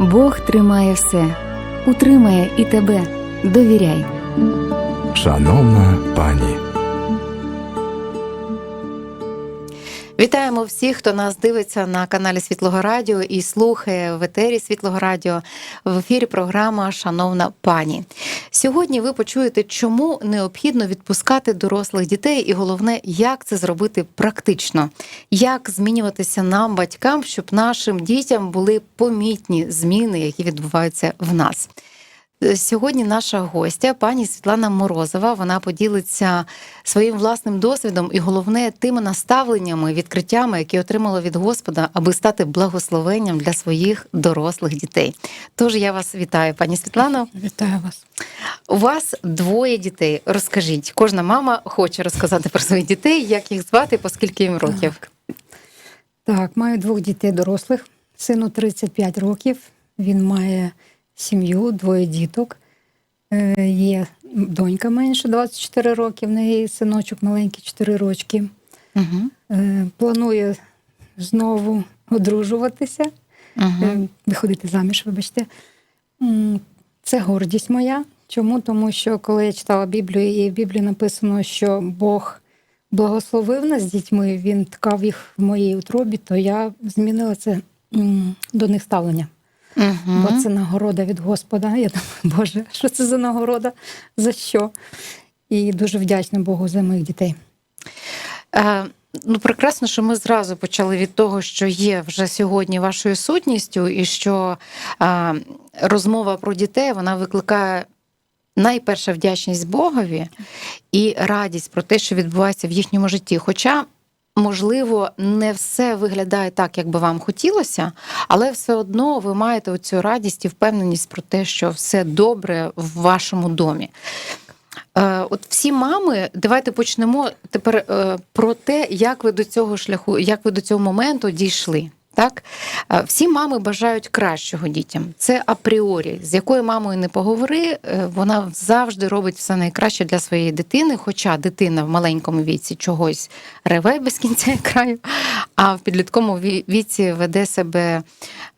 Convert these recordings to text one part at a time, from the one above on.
Бог тримає все, утримає і тебе. Довіряй. Шановна пані, Вітаємо всіх, хто нас дивиться на каналі Світлого Радіо і слухає в етері Світлого Радіо в ефірі. Програма Шановна пані. Сьогодні ви почуєте, чому необхідно відпускати дорослих дітей, і головне, як це зробити практично, як змінюватися нам, батькам, щоб нашим дітям були помітні зміни, які відбуваються в нас. Сьогодні наша гостя, пані Світлана Морозова, вона поділиться своїм власним досвідом і головне тими наставленнями, відкриттями, які отримала від Господа, аби стати благословенням для своїх дорослих дітей. Тож я вас вітаю, пані Світлано. Вітаю вас. У вас двоє дітей. Розкажіть, кожна мама хоче розказати про своїх дітей, як їх звати, по скільки їм років. Так, маю двох дітей дорослих. Сину 35 років. Він має сім'ю, двоє діток. Е, Є донька менше 24 роки, в неї синочок маленький 4 рочки. Угу. Планує знову одружуватися, Угу. виходити заміж, вибачте. Це гордість моя. Чому? Тому що коли я читала Біблію, і в Біблії написано, що Бог благословив нас з дітьми, він ткав їх в моїй утробі, то я змінила це до них ставлення. Бо це нагорода від Господа. Я думаю, Боже, що це за нагорода? За що? І дуже вдячна Богу за моїх дітей. Е, Ну, прекрасно, що ми зразу почали від того, що є вже сьогодні вашою сутністю, і що е, розмова про дітей вона викликає найперша вдячність Богові і радість про те, що відбувається в їхньому житті. Хоча, можливо, не все виглядає так, як би вам хотілося, але все одно ви маєте оцю радість і впевненість про те, що все добре в вашому домі. Е, От всі мами, давайте почнемо тепер е, про те, як ви до цього шляху, як ви до цього моменту дійшли. Так, всі мами бажають кращого дітям. Це апріорі. З якою мамою не поговори, е, вона завжди робить все найкраще для своєї дитини. Хоча дитина в маленькому віці чогось реве без кінця краю, а в підлітковому віці веде себе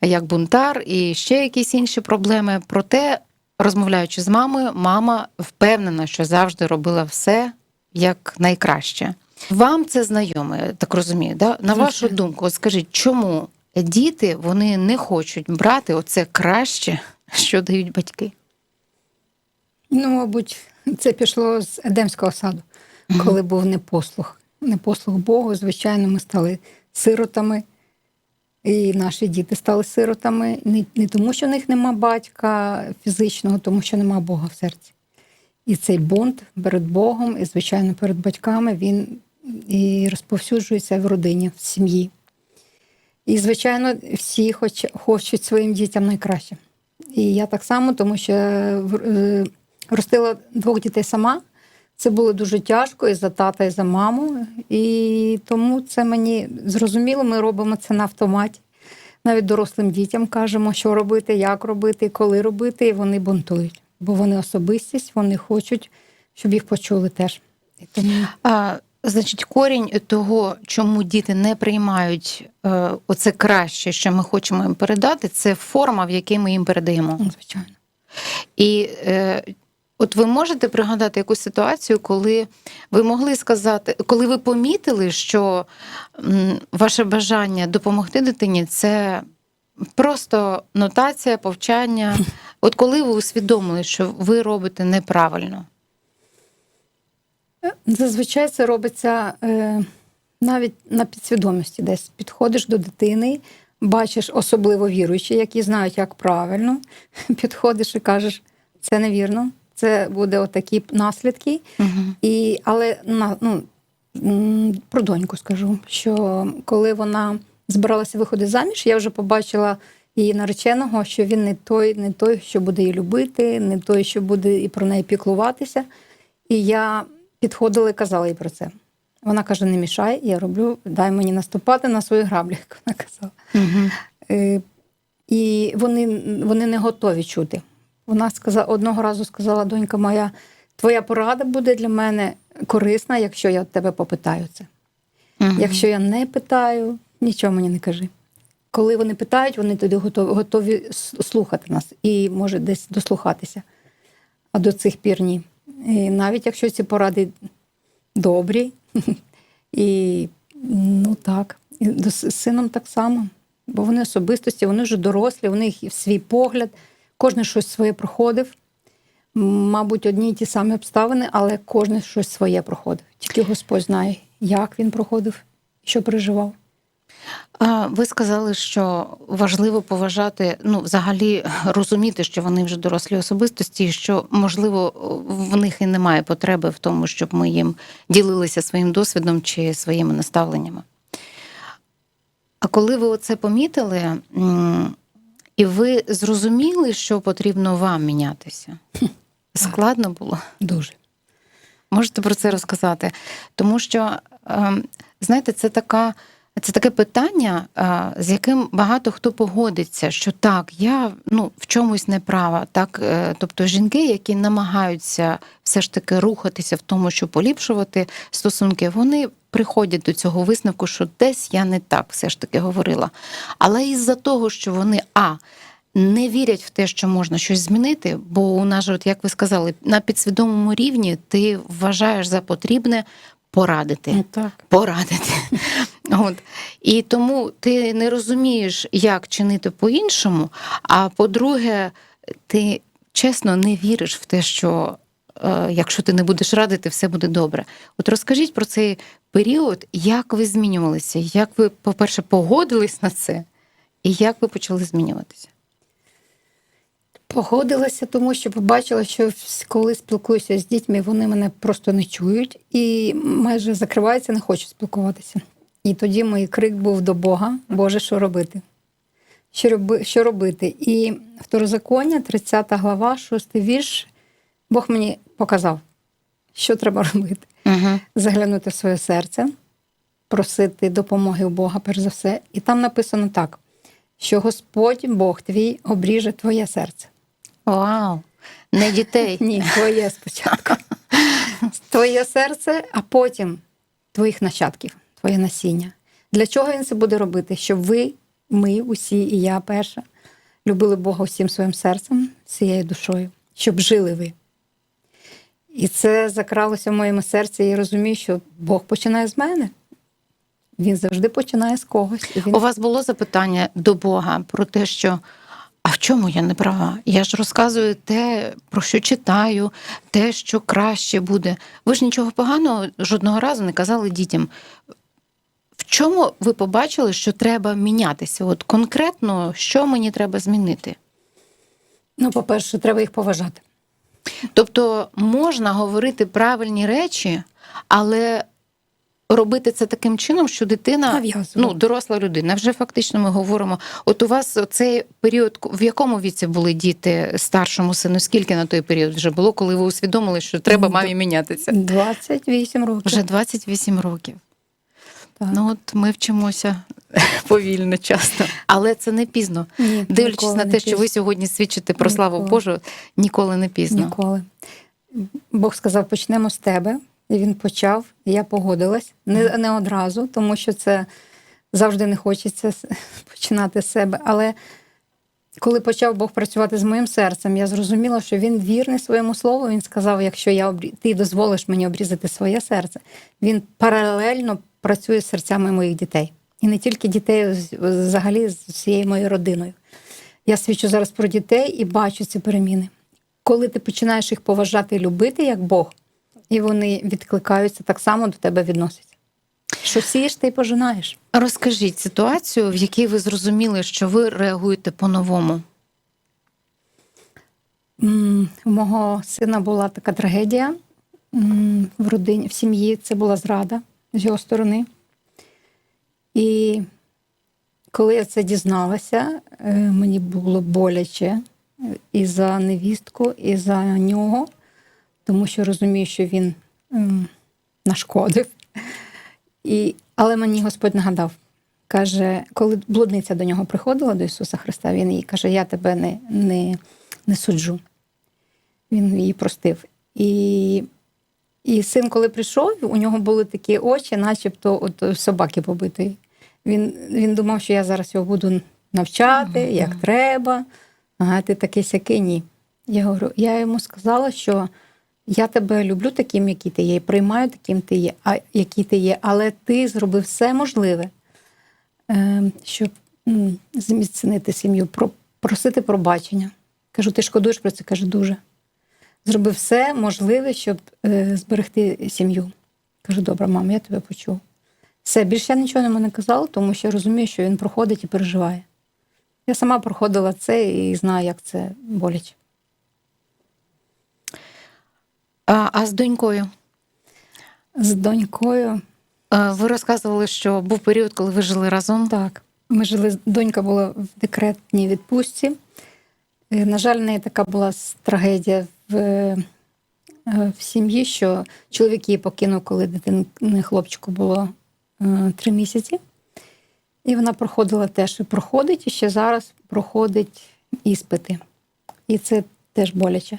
як бунтар і ще якісь інші проблеми. Проте розмовляючи з мамою, мама впевнена, що завжди робила все як найкраще. Вам це знайоме, так розумію. Да? На вашу думку, от скажіть, чому діти вони не хочуть брати оце краще, що дають батьки? Ну, мабуть, це пішло з Едемського саду, коли був непослух. Непослух Богу. Звичайно, ми стали сиротами, і наші діти стали сиротами. Не, не тому, що в них нема батька фізичного, тому що нема Бога в серці. І цей бунт перед Богом, і, звичайно, перед батьками, він і розповсюджується в родині, в сім'ї. І, звичайно, всі хоч, хочуть своїм дітям найкраще. І я так само, тому що е, ростила двох дітей сама. Це було дуже тяжко і за тата, і за маму. І тому це мені зрозуміло, ми робимо це на автоматі. Навіть дорослим дітям кажемо, що робити, як робити, коли робити, і вони бунтують. Бо вони особистість, вони хочуть, щоб їх почули теж. І тому значить, корінь того, чому діти не приймають е, оце краще, що ми хочемо їм передати, це форма, в якій ми їм передаємо. звичайно. І е, от ви можете пригадати якусь ситуацію, коли ви могли сказати, коли ви помітили, що м, ваше бажання допомогти дитині це просто нотація, повчання. От коли ви усвідомили, що ви робите неправильно. Зазвичай це робиться е, навіть на підсвідомості, десь підходиш до дитини, бачиш особливо віруючі, які знають, як правильно, підходиш і кажеш, це невірно, це буде отакі наслідки. Угу. І, але на, ну, про доньку скажу, що коли вона збиралася виходити заміж, я вже побачила її нареченого, що він не той, не той, що буде її любити, не той, що буде і про неї піклуватися. І я підходила і казала їй про це. Вона каже: не мішай, я роблю, дай мені наступати на свої граблі, як вона казала. Угу. Е, І вони, вони не готові чути. Вона сказала, одного разу сказала, донька моя, твоя порада буде для мене корисна, якщо я тебе попитаю це. Угу. Якщо я не питаю, нічого мені не кажи. коли вони питають, вони тоді готові, готові слухати нас і може десь дослухатися. А до цих пір ні. І навіть якщо ці поради добрі, і ну так, і з сином так само. Бо вони особистості, вони вже дорослі, у них свій погляд, кожен щось своє проходив. Мабуть, одні й ті самі обставини, але кожен щось своє проходив. Тільки Господь знає, як він проходив, що переживав. Ви сказали, що важливо поважати, ну, взагалі розуміти, що вони вже дорослі особистості, і що можливо в них і немає потреби в тому, щоб ми їм ділилися своїм досвідом чи своїми наставленнями. А коли ви оце помітили, і ви зрозуміли, що потрібно вам мінятися, складно було? Дуже. Можете про це розказати? Тому що, ем, знаєте, це така. Це таке питання, з яким багато хто погодиться, що так, я ну, в чомусь не права. Так, е, тобто жінки, які намагаються все ж таки рухатися в тому, щоб поліпшувати стосунки, вони приходять до цього висновку, що десь я не так все ж таки говорила. Але із-за того, що вони а не вірять в те, що можна щось змінити, бо у нас же, от як ви сказали, на підсвідомому рівні ти вважаєш за потрібне порадити. Ну, так. Порадити. От. І тому ти не розумієш, як чинити по-іншому. А по-друге, ти чесно не віриш в те, що е, якщо ти не будеш радити, все буде добре. От розкажіть про цей період, як ви змінювалися, як ви, по-перше, погодились на це, і як ви почали змінюватися? Погодилася, тому що побачила, що коли спілкуюся з дітьми, вони мене просто не чують і майже закриваються, не хочуть спілкуватися. І тоді мій крик був до Бога: Боже, що робити? Що, роби, що робити? І второзаконня, 30 глава, 6 вірш, Бог мені показав, що треба робити. Угу. Заглянути в своє серце, просити допомоги у Бога, перш за все. І там написано так: що Господь Бог твій обріже твоє серце. Вау! Не дітей. Ні, твоє спочатку. Твоє серце, а потім твоїх нащадків, твоє насіння. Для чого він це буде робити? Щоб ви, ми, усі, і я перша, любили Бога усім своїм серцем, всією душою, щоб жили ви. І це закралося в моєму серці, я розумію, що Бог починає з мене. Він завжди починає з когось. Він У вас було запитання до Бога про те, що а в чому я не права? Я ж розказую те, про що читаю, те, що краще буде. Ви ж нічого поганого жодного разу не казали дітям. Чому ви побачили, що треба мінятися? От конкретно, що мені треба змінити? Ну, по-перше, треба їх поважати. Тобто можна говорити правильні речі, але робити це таким чином, що дитина, ну, доросла людина, вже фактично ми говоримо. От у вас цей період, в якому віці були діти старшому сину? Скільки на той період вже було, коли ви усвідомили, що треба мамі мінятися? 28 років. Вже 28 років. Так. Ну от ми вчимося повільно часто, але це не пізно. Ні, Дивлячись на те, що ви сьогодні свідчите про славу Божу, ніколи не пізно. Ніколи. Бог сказав, почнемо з тебе. І він почав, і я погодилась. Не, не одразу, тому що це завжди не хочеться починати з себе. Але коли почав Бог працювати з моїм серцем, я зрозуміла, що він вірний своєму слову. Він сказав: якщо я обрі... ти дозволиш мені обрізати своє серце, він паралельно працює з серцями моїх дітей. І не тільки дітей, взагалі з усією моєю родиною. Я свідчу зараз про дітей і бачу ці переміни. Коли ти починаєш їх поважати і любити як Бог, і вони відкликаються, так само до тебе відносяться. Що сієш, ти й пожинаєш. Розкажіть ситуацію, в якій ви зрозуміли, що ви реагуєте по-новому. У мого сина була така трагедія в родині, в сім'ї. Це була зрада з його сторони. І коли я це дізналася, е, мені було боляче і за невістку, і за нього, тому що розумію, що він нашкодив. І, але мені Господь нагадав. Каже, коли блудниця до нього приходила до Ісуса Христа, він їй каже: Я тебе не, не, не суджу. Він її простив. І, і син, коли прийшов, у нього були такі очі, начебто от собаки побитої. Він, він думав, що я зараз його буду навчати, як треба. Ага, ти такий сякий, ні. Я говорю, я йому сказала, що я тебе люблю таким, який ти є, і приймаю таким ти є, а який ти є, але ти зробив все можливе, е, щоб м, зміцнити сім'ю, про, просити пробачення. Кажу, ти шкодуєш про це? Каже, дуже. Зробив все можливе, щоб е, зберегти сім'ю. Кажу, добре, мам, я тебе почув. Все, більше я нічого йому не казала, тому що я розумію, що він проходить і переживає. Я сама проходила це і знаю, як це боляче. А, а з донькою? З донькою Е, Ви розказували, що був період, коли ви жили разом. Так, ми жили, донька була в декретній відпустці. Е, На жаль, в неї така була трагедія в, е, в сім'ї, що чоловік її покинув, коли дитині хлопчику було е, три місяці. І вона проходила теж і проходить, і ще зараз проходить іспити. І це теж боляче.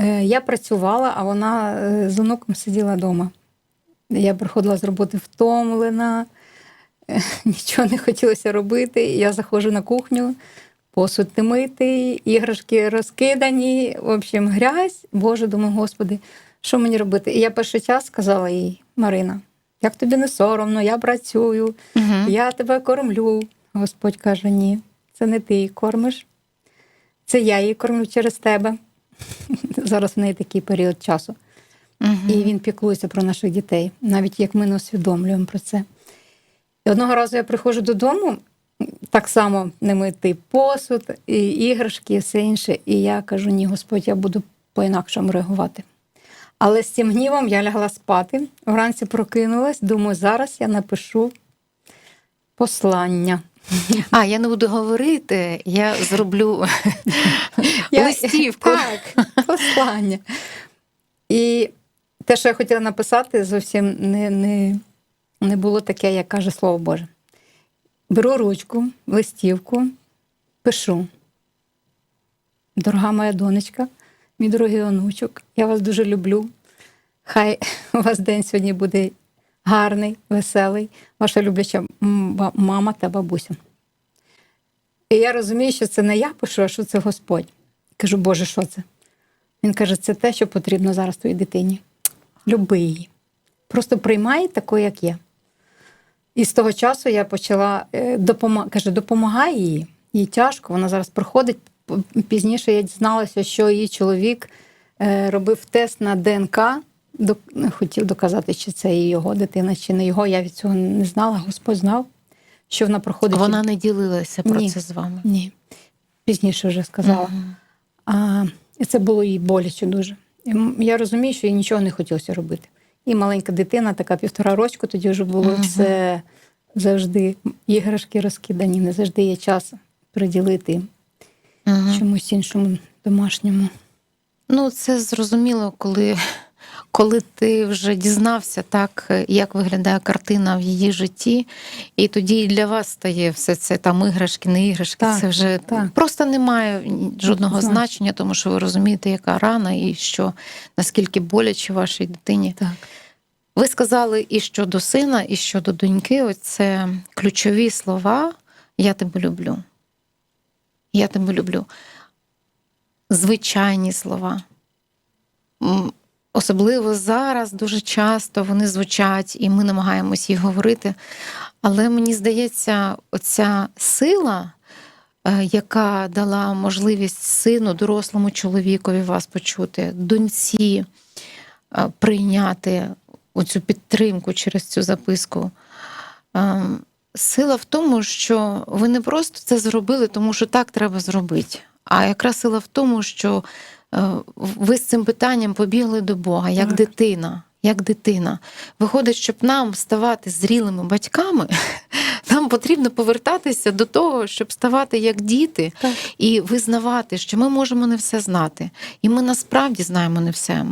Е, Я працювала, а вона е, з онуком сиділа вдома. Я приходила з роботи втомлена, е, нічого не хотілося робити. Я заходжу на кухню, посуд не митий, іграшки розкидані, в общем, грязь. Боже, думаю, господи, що мені робити? І я перший час сказала їй, Марина, як тобі не соромно, я працюю, Угу. я тебе кормлю. Господь каже: ні, це не ти її кормиш, це я її кормлю через тебе. Зараз в неї такий період часу. І він піклується про наших дітей, навіть як ми не усвідомлюємо про це. І одного разу я приходжу додому, так само немитий посуд, і іграшки, і все інше. І я кажу: ні, Господь, я буду по-інакшому реагувати. Але з цим гнівом я лягла спати. Вранці прокинулась, думаю, зараз я напишу послання. А, я не буду говорити, я зроблю Я- листівку. Так, послання. І те, що я хотіла написати, зовсім не, не, не було таке, як каже Слово Боже. Беру ручку, листівку, пишу. Дорога моя донечка, мій дорогий онучок, я вас дуже люблю. Хай у вас день сьогодні буде гарний, веселий, ваша любляча мама та бабуся. І я розумію, що це не я пишу, а що це Господь. Кажу, Боже, що це? Він каже, це те, що потрібно зараз твоїй дитині. Люби її. Просто приймай такою, як є. І з того часу я почала допомагати. Каже, допомагай їй. Їй тяжко, вона зараз проходить. Пізніше я дізналася, що її чоловік е, робив тест на ДНК, хотів доказати, чи це його дитина, чи не його. Я від цього не знала. Господь знав, що вона проходить. Вона не ділилася про Ні. це з вами. Ні. Пізніше вже сказала. Мгм. А, і це було їй боляче дуже. Я розумію, що їй нічого не хотілося робити. І маленька дитина, така півтора рочку, тоді вже було Мгм. це завжди іграшки розкидані, не завжди є час приділити Мгм. чомусь іншому домашньому. Ну, це зрозуміло, коли, коли ти вже дізнався, так, як виглядає картина в її житті, і тоді і для вас стає все це там іграшки, не іграшки. Так, це вже так. просто немає жодного Значення. значення, тому що ви розумієте, яка рана, і що наскільки боляче вашій дитині. Так. Ви сказали і щодо сина, і щодо доньки. Оце ключові слова Я тебе люблю. Я тебе люблю. Звичайні слова. Особливо зараз дуже часто вони звучать, і ми намагаємось їх говорити. Але мені здається, оця сила, е, яка дала можливість сину, дорослому чоловікові вас почути, доньці е, прийняти оцю підтримку через цю записку. Е, Сила в тому, що ви не просто це зробили, тому що так треба зробити. А якраз сила в тому, що ви з цим питанням побігли до Бога, як Так. дитина. Як дитина. Виходить, щоб нам ставати зрілими батьками, нам потрібно повертатися до того, щоб ставати як діти Так. і визнавати, що ми можемо не все знати. І ми насправді знаємо не все.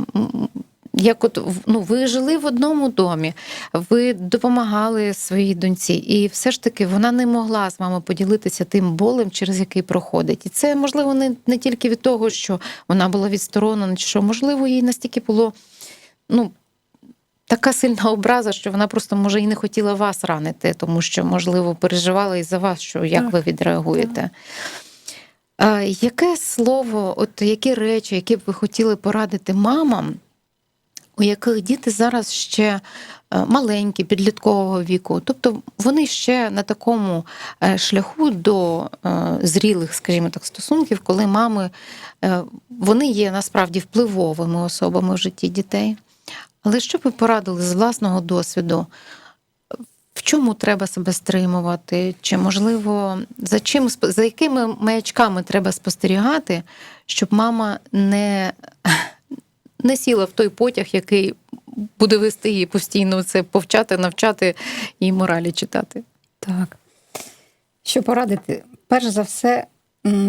Як от ну, ви жили в одному домі, ви допомагали своїй доньці, і все ж таки вона не могла з вами поділитися тим болем, через який проходить. І це можливо не, не тільки від того, що вона була відсторонена, чи що можливо, їй настільки було ну, така сильна образа, що вона просто може і не хотіла вас ранити, тому що, можливо, переживала і за вас, що як Так, ви відреагуєте. А, яке слово, от які речі, які б ви хотіли порадити мамам, у яких діти зараз ще е, маленькі, підліткового віку, тобто вони ще на такому е, шляху до е, зрілих, скажімо так, стосунків, коли мами вони є насправді впливовими особами в житті дітей. Але що ви порадили з власного досвіду? В чому треба себе стримувати? Чи можливо за чим за якими маячками треба спостерігати, щоб мама не, не сіла в той потяг, який буде вести її постійно це повчати, навчати і моралі читати? Так. Що порадити? Перш за все,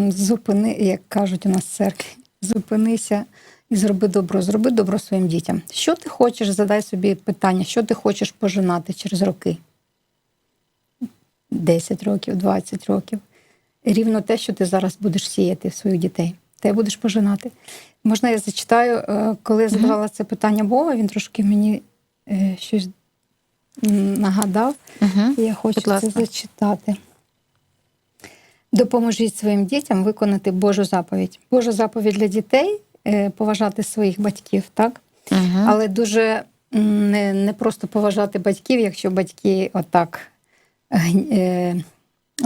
зупини, як кажуть у нас в церкві, зупинися і зроби добро. Зроби добро своїм дітям. Що ти хочеш, задай собі питання, що ти хочеш пожинати через роки? 10 років, 20 років. Рівно те, що ти зараз будеш сіяти в своїх дітей. Те будеш пожинати. Можна я зачитаю, е, коли я задавала це питання Бога, він трошки мені е, щось нагадав. Угу. Я хочу це зачитати. Допоможіть своїм дітям виконати Божу заповідь. Божа заповідь для дітей е, поважати своїх батьків, так? Але дуже не, не просто поважати батьків, якщо батьки отак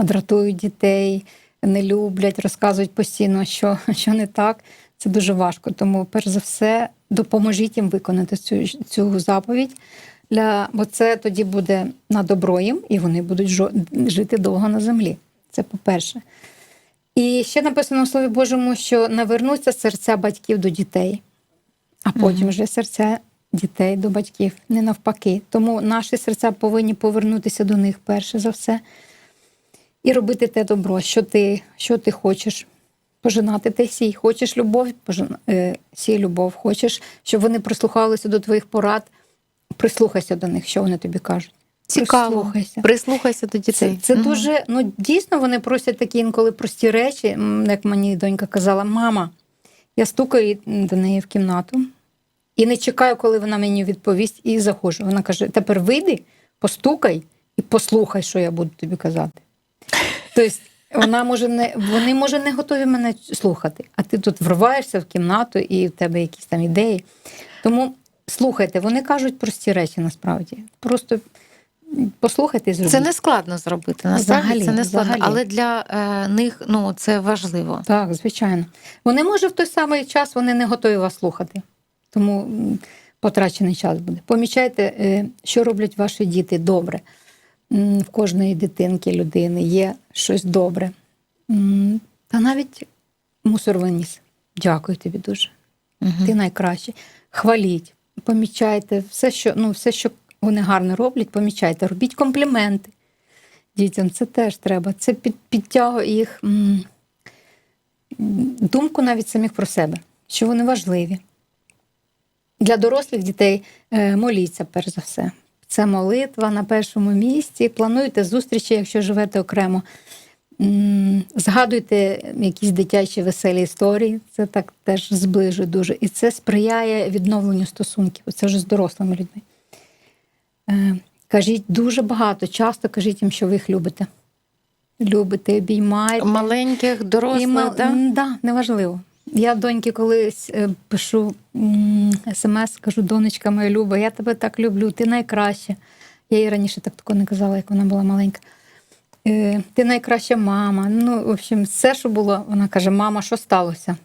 дратують дітей, не люблять, розказують постійно, що, що не так. Це дуже важко. Тому, перш за все, допоможіть їм виконати цю, цю заповідь. Для, бо це тоді буде на добро їм, і вони будуть жо- жити довго на землі. Це по-перше. І ще написано в Слові Божому, що навернуться серця батьків до дітей, а потім вже серця дітей до батьків, не навпаки. Тому наші серця повинні повернутися до них перше за все і робити те добро, що ти, що ти хочеш. Пожинати те сій. Хочеш любов, пожина, е, сій любов. Хочеш, щоб вони прислухалися до твоїх порад, прислухайся до них, що вони тобі кажуть. Цікаво. Прислухайся. Прислухайся до Це, дітей. це Мгм. дуже, ну дійсно вони просять такі інколи прості речі. Як мені донька казала, мама, я стукаю до неї в кімнату і не чекаю, коли вона мені відповість, і заходжу. Вона каже: тепер вийди, постукай і послухай, що я буду тобі казати. Тобто, вона може не вони може не готові мене слухати, а ти тут вриваєшся в кімнату і в тебе якісь там ідеї. Тому слухайте, вони кажуть прості речі насправді. Просто послухайте і зробіть. Це не складно зробити. Насправді Взагалі, це не складно, взагалі. але для е, них ну це важливо. Так, звичайно. Вони, може, в той самий час вони не готові вас слухати. Тому потрачений час буде. Помічайте, е, що роблять ваші діти добре. В кожної дитинки, людини є щось добре. Та навіть мусор виніс. Дякую тобі дуже. Мгм. Ти найкращий. Хваліть, помічайте все, що, ну, все, що вони гарно роблять, помічайте, робіть компліменти дітям. Це теж треба. Це під, підтягує їх м, думку навіть самих про себе, що вони важливі. Для дорослих дітей е, моліться, перш за все. Це молитва на першому місці. Плануйте зустрічі, якщо живете окремо. Згадуйте якісь дитячі веселі історії, це так теж зближує дуже. І це сприяє відновленню стосунків. Це вже з дорослими людьми. Е, Кажіть дуже багато, часто кажіть їм, що ви їх любите. Любите, обіймайте. Маленьких, дорослих, І да? Да, неважливо. Я доньки колись е, пишу смс, кажу, донечка моя люба, я тебе так люблю, ти найкраща. Я їй раніше так такого не казала, як вона була маленька. Е, ти найкраща мама. Ну, в общем, все, що було, вона каже: мама, що сталося?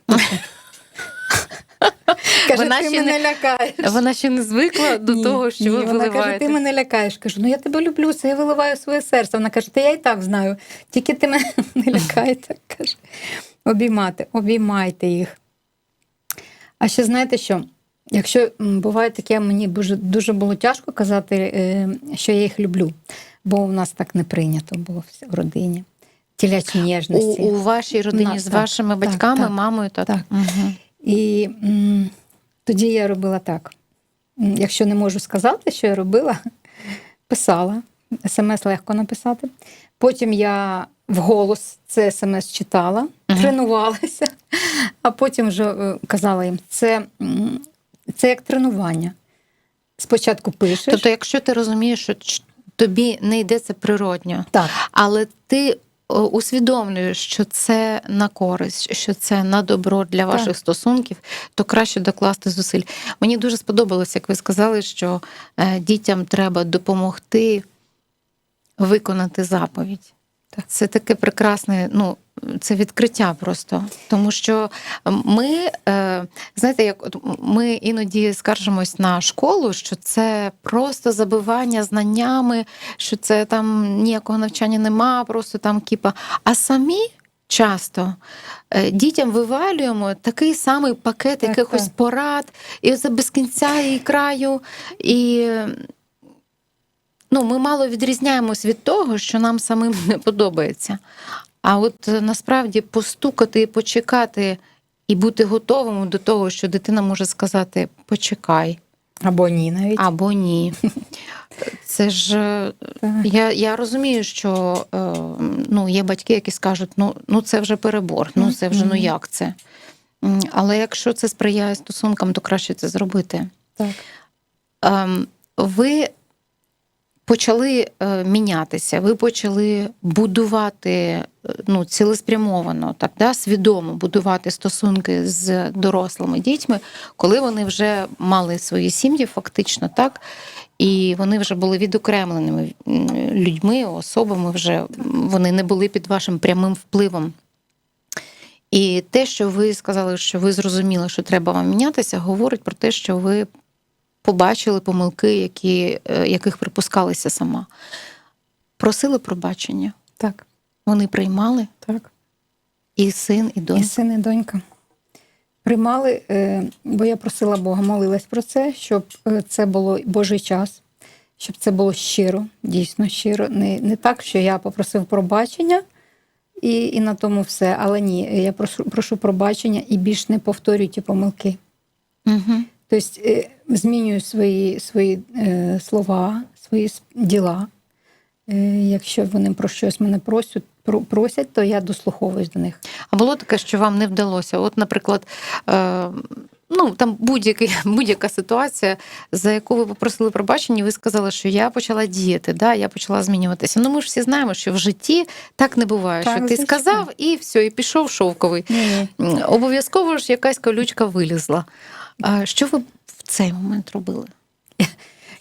Каже, Вона ти ще мене не- лякаєш. Вона ще не звикла до Ні, того, що ні, ви вона виливаєте. каже, ти мене лякаєш. Кажу, ну я тебе люблю, це я виливаю своє серце. Вона каже, та я і так знаю, тільки ти мене не лякаєте. Каже, обіймати, обіймайте їх. А ще знаєте що? Якщо буває таке, мені дуже, дуже було тяжко казати, е, що я їх люблю, бо у нас так не прийнято було в родині. Тілячі у, ніжності. у вашій родині нас, з так. вашими Так, батьками, так. мамою та Так. Угу. І м, тоді я робила так. Якщо не можу сказати, що я робила, писала. Смс легко написати. Потім я вголос це смс читала, Мгм. тренувалася, а потім вже е, казала їм, це, це як тренування. спочатку пишеш. Тобто, якщо ти розумієш, що тобі не йде це природньо, так, але ти усвідомлюєш, що це на користь, що це на добро для ваших Так. стосунків, то краще докласти зусиль. Мені дуже сподобалось, як ви сказали, що е, дітям треба допомогти виконати заповідь. Це таке прекрасне, ну. Це відкриття просто, тому що ми, е, знаєте, як от ми іноді скаржимось на школу, що це просто забивання знаннями, що це там ніякого навчання нема, просто там кіпа. А самі часто е, дітям вивалюємо такий самий пакет Так, якихось так. порад, і це без кінця і краю. І ну, ми мало відрізняємось від того, що нам самим не подобається. А от е, насправді постукати і почекати, і бути готовим до того, що дитина може сказати почекай або ні навіть. або ні. Це ж е, я, я розумію, що е, ну, є батьки, які скажуть, ну, ну це вже перебор, ну це вже ну як це. Але якщо це сприяє стосункам, то краще це зробити. Так. Ем, ви почали е, мінятися, ви почали будувати е, ну, цілеспрямовано, так, да, свідомо будувати стосунки з дорослими дітьми, коли вони вже мали свої сім'ї, фактично, так, і вони вже були відокремленими людьми, особами вже вони не були під вашим прямим впливом. І те, що ви сказали, що ви зрозуміли, що треба вам мінятися, говорить про те, що ви побачили помилки, які, е, яких припускалися сама. Просили пробачення. Так, Вони приймали так. і син, і донька. І син, і донька. Приймали, е, бо я просила Бога, молилась про це, щоб е, це було Божий час, щоб це було щиро, дійсно щиро. Не, не так, що я попросив пробачення і, і на тому все. Але ні, я прошу, прошу пробачення і більш не повторюю ті помилки. Угу. Тобто змінюю свої, свої е, слова, свої діла. Е, якщо вони про щось мене просять, про- просять, то я дослуховуюсь до них. А було таке, що вам не вдалося. От, наприклад, е, ну там будь-який, будь-яка ситуація, за яку ви попросили пробачення, ви сказали, що я почала діяти, да, я почала змінюватися. Ну ми ж всі знаємо, що в житті так не буває. Так, що ти сказав і все, і пішов шовковий. Обов'язково ж якась колючка вилізла. Що ви цей момент робили?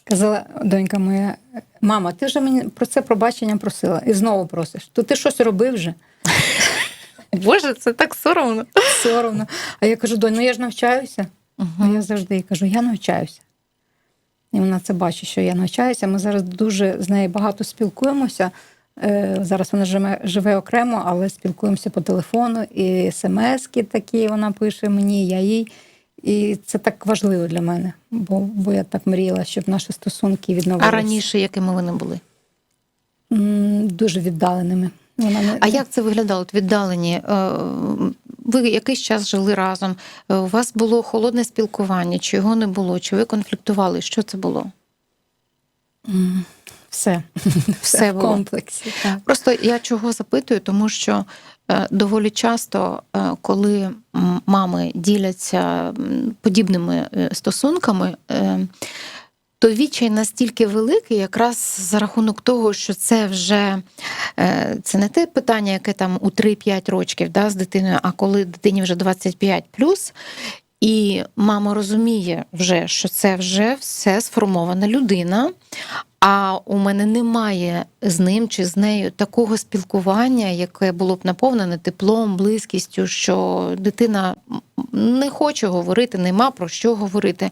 Казала донька моя, мама, ти вже мені про це пробачення просила і знову просиш. То ти щось робив вже? Боже, це так соромно. Соромно. А я кажу, донь, ну я ж навчаюся. А я завжди їй кажу, я навчаюся. І вона це бачить, що я навчаюся. Ми зараз дуже з нею багато спілкуємося. Е, Зараз вона живе, живе окремо, але спілкуємося по телефону, і смски такі вона пише мені, я їй. І це так важливо для мене, бо, бо я так мріяла, щоб наші стосунки відновилися. А раніше якими вони були? М, Дуже віддаленими. Вона не... А як це виглядало? От віддалені? Е, Ви якийсь час жили разом. Е, У вас було холодне спілкування, чи його не було, чи ви конфліктували? Що це було? Все. Все в було. комплексі. Так. Просто я чого запитую, тому що доволі часто, е, коли мами діляться подібними е, стосунками, е, то відчай настільки великий, якраз за рахунок того, що це вже е, це не те питання, яке там у 3-5 років да, з дитиною, а коли дитині вже 25 і мама розуміє вже, що це вже все сформована людина. А у мене немає з ним чи з нею такого спілкування, яке було б наповнене теплом, близькістю, що дитина не хоче говорити, нема про що говорити.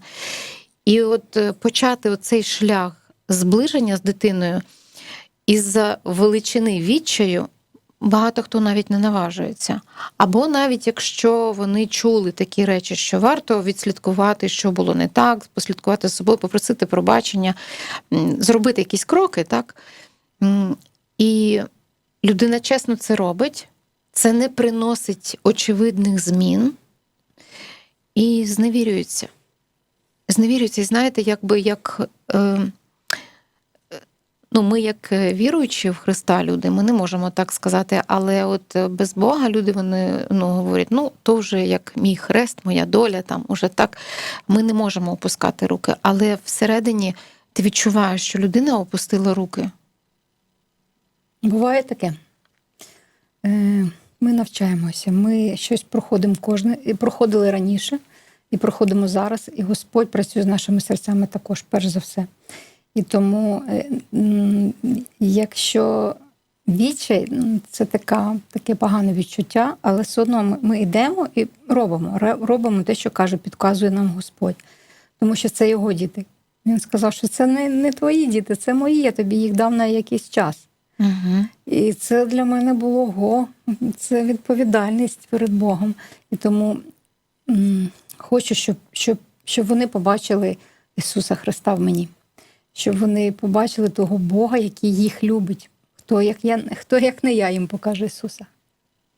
І от е, почати цей шлях зближення з дитиною із-за величини відчаю. Багато хто навіть не наважується. Або навіть якщо вони чули такі речі, що варто відслідкувати, що було не так, послідкувати з собою, попросити пробачення, зробити якісь кроки, так? І людина чесно це робить, це не приносить очевидних змін і зневірюється. Зневірюється, і знаєте, якби як. Е, Ну, ми, як е, віруючі в Христа люди, ми не можемо так сказати, але от е, без Бога люди вони ну, говорять, ну то вже як мій хрест, моя доля, там уже так. Ми не можемо опускати руки. Але всередині ти відчуваєш, що людина опустила руки. Буває таке. Е, Ми навчаємося, ми щось проходимо кожне, і проходили раніше, і проходимо зараз, і Господь працює з нашими серцями також, перш за все. І тому, е, якщо відчай, це така, таке погане відчуття, але все одно ми, ми йдемо і робимо, робимо те, що каже, підказує нам Господь. Тому що це його діти. Він сказав, що це не, не твої діти, це мої, я тобі їх дав на якийсь час. Угу. І це для мене було го, це відповідальність перед Богом. І тому м, хочу, щоб, щоб, щоб вони побачили Ісуса Христа в мені, щоб вони побачили того Бога, який їх любить. Хто як, я, хто як не я їм покаже Ісуса?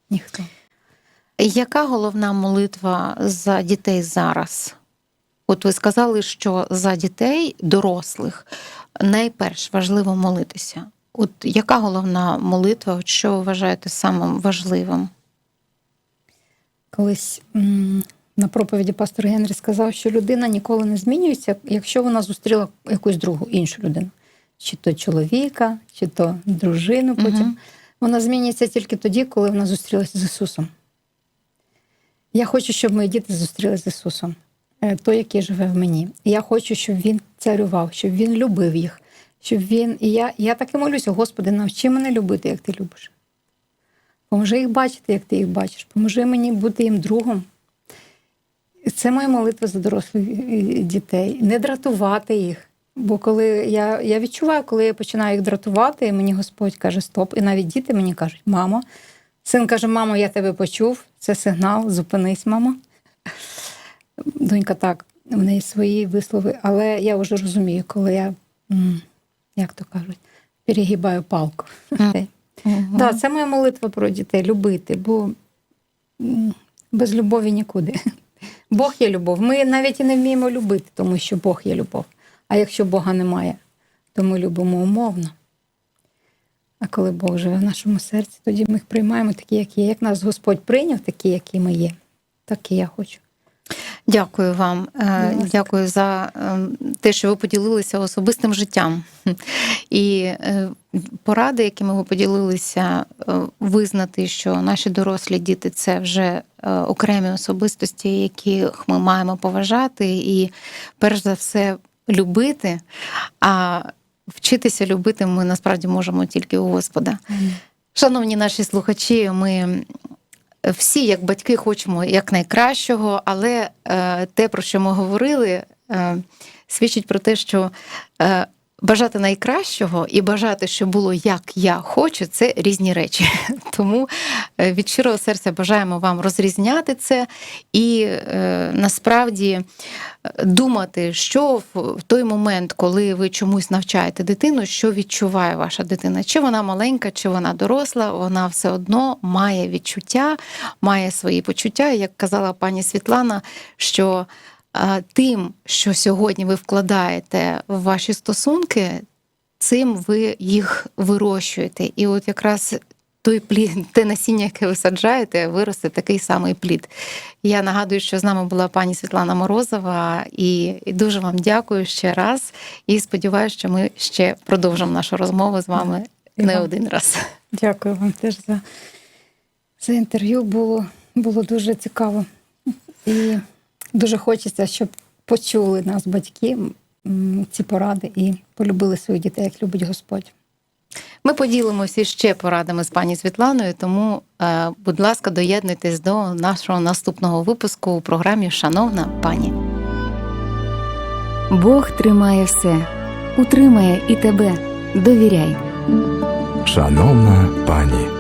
Ніхто. Яка головна молитва за дітей зараз? От ви сказали, що за дітей дорослих найперш важливо молитися. От яка головна молитва, от що ви вважаєте самим важливим? Колись на проповіді пастор Генрі сказав, що людина ніколи не змінюється, якщо вона зустріла якусь другу іншу людину, чи то чоловіка, чи то дружину потім. Мгм. Вона змінюється тільки тоді, коли вона зустрілася з Ісусом. Я хочу, щоб мої діти зустрілися з Ісусом, е, той, який живе в мені. Я хочу, щоб Він царював, щоб Він любив їх, щоб він. І я, я так і молюся, Господи, навчи мене любити, як ти любиш. Поможи їх бачити, як ти їх бачиш. Поможи мені бути їм другом. Це моя молитва за дорослих дітей. Не дратувати їх. Бо коли я, я відчуваю, коли я починаю їх дратувати, і мені Господь каже стоп. І навіть діти мені кажуть, мамо. Син каже, мамо, я тебе почув. Це сигнал, зупинись, мамо. Донька так, в неї свої вислови, але я вже розумію, коли я, як то кажуть, перегибаю палку. Мгм. Мгм. Да, це моя молитва про дітей любити, бо без любові нікуди. Бог є любов. Ми навіть і не вміємо любити, тому що Бог є любов. А якщо Бога немає, то ми любимо умовно. А коли Бог живе в нашому серці, тоді ми їх приймаємо такі, які є. Як нас Господь прийняв, такі, які ми є, так і я хочу. Дякую вам. Е, Дякую за е, те, що ви поділилися особистим життям. І е, поради, якими ви поділилися, визнати, що наші дорослі діти це вже окремі особистості, яких ми маємо поважати, і перш за все любити. А вчитися любити ми насправді можемо тільки у Господа. Шановні наші слухачі, ми всі, як батьки, хочемо якнайкращого, але е, те, про що ми говорили, е, свідчить про те, що е, бажати найкращого і бажати, щоб було як я хочу, це різні речі. Тому е, від щирого серця бажаємо вам розрізняти це і е, насправді е, думати, що в той момент, коли ви чомусь навчаєте дитину, що відчуває ваша дитина. Чи вона маленька, чи вона доросла, вона все одно має відчуття, має свої почуття. Як казала пані Світлана, що тим, що сьогодні ви вкладаєте в ваші стосунки, цим ви їх вирощуєте. І от якраз той плід, те насіння, яке ви саджаєте, виросте такий самий плід. Я нагадую, що з нами була пані Світлана Морозова, і, дуже вам дякую ще раз. І сподіваюся, що ми ще продовжимо нашу розмову з вами І не вам. один раз. Дякую вам теж за, за інтерв'ю. Було, було дуже цікаво. І дуже хочеться, щоб почули нас, батьки, ці поради і полюбили своїх дітей, як любить Господь. Ми поділимося ще порадами з пані Світланою, тому, е, будь ласка, доєднуйтесь до нашого наступного випуску у програмі Шановна пані. Бог тримає все, утримає і тебе. Довіряй. Шановна пані.